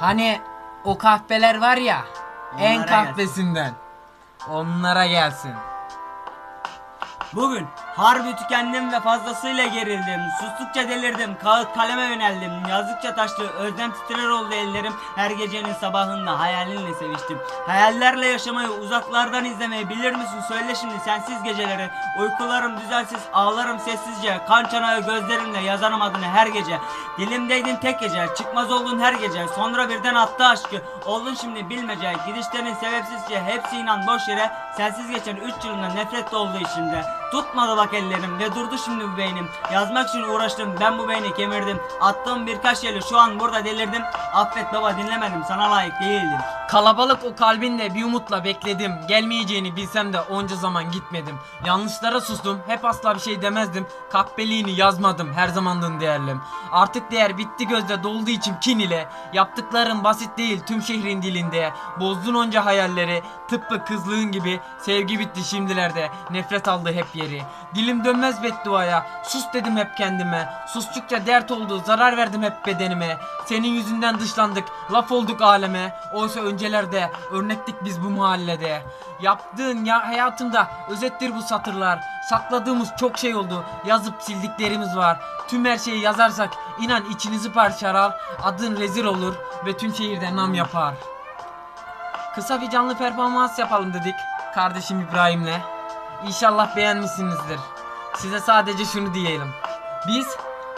Hani o kahveler var ya en Onlara kahvesinden. Onlara gelsin. Bugün harbi tükendim ve fazlasıyla gerildim. Sustukça delirdim, kağıt kaleme yöneldim. Yazdıkça taştı, özlem titrer oldu ellerim. Her gecenin sabahında hayalinle seviştim. Hayallerle yaşamayı, uzaklardan izlemeyi bilir misin? Söyle şimdi sensiz geceleri. Uykularım düzensiz, ağlarım sessizce. Kan çanağı gözlerimle yazarım adını her gece. Dilimdeydin tek gece, çıkmaz oldun her gece. Sonra birden attı aşkı. Oldun şimdi bilmece. Gidişlerin sebepsizce, hepsi inan boş yere. Sensiz geçen 3 yılında nefret doldu içimde. Tutmadı bak ellerim ve durdu şimdi bu beynim. Yazmak için uğraştım, ben bu beyni kemirdim. Attığım birkaç yeri şu an burada delirdim. Affet baba dinlemedim, sana layık değildim. Kalabalık o kalbinde bir umutla bekledim. Gelmeyeceğini bilsem de onca zaman gitmedim. Yanlışlara sustum. Hep asla bir şey demezdim. Kahpeliğini yazmadım. Her zamanlığın değerlim. Artık değer bitti gözde dolduğu için kin ile. Yaptıkların basit değil tüm şehrin dilinde. Bozdun onca hayalleri. Tıpkı kızlığın gibi. Sevgi bitti şimdilerde. Nefret aldı hep yeri. Dilim dönmez bedduaya. Sus dedim hep kendime. Sustukça dert oldu. Zarar verdim hep bedenime. Senin yüzünden dışlandık. Laf olduk aleme. Oysa öncelerde örnektik biz bu mahallede. Yaptığın ya hayatımda özettir bu satırlar. Sakladığımız çok şey oldu. Yazıp sildiklerimiz var. Tüm her şeyi yazarsak inan içinizi parçalar. Adın rezil olur ve tüm şehirde nam yapar. Kısa bir canlı performans yapalım dedik kardeşim İbrahim'le. İnşallah beğenmişsinizdir. Size sadece şunu diyelim. Biz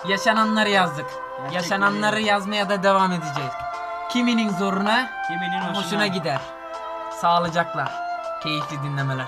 yaşananları yazdık. Gerçek Yaşananları değil. yazmaya da devam edeceğiz. Kiminin zoruna, Kiminin hoşuna, hoşuna gider. Sağlıcakla. Keyifli dinlemeler.